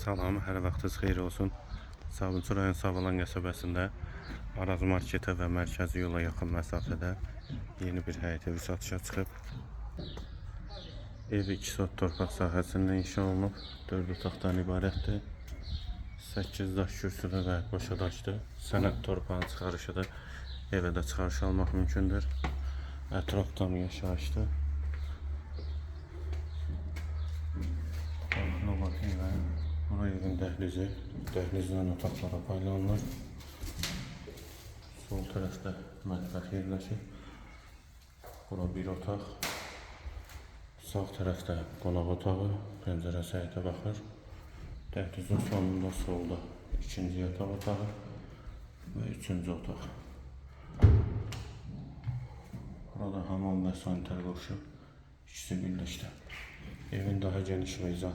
Salam, hər vaxtınız xeyir olsun. Sabunçu rayon Savalan qəsəbəsində Araz marketə və mərkəzi yola yaxın məsafədə yeni bir həyət evi satışa çıxıb. Ev 2 sot torpaq sahəsində inşa olunub, 4 otaqdan ibarətdir. 8 daş kürsüdə və qoşa daşdır. Sənəd torpağın çıxarışıdır. Evə də çıxarış almaq mümkündür. Ətraf tam yaşayışdır. Evin dəhlizi. Dəhlizdən otaqlara paylanılır. Sol tərəfdə mətbəx yerləşir. Bura bir otaq. Sağ tərəfdə qonaq otağı, pəncərəsi həyətə baxır. Dəhlizin sonunda solda ikinci yataq otağı və üçüncü otaq. Burada hamam və sanitar qurşu ikisi birləşdi. Evin daha geniş və izahlı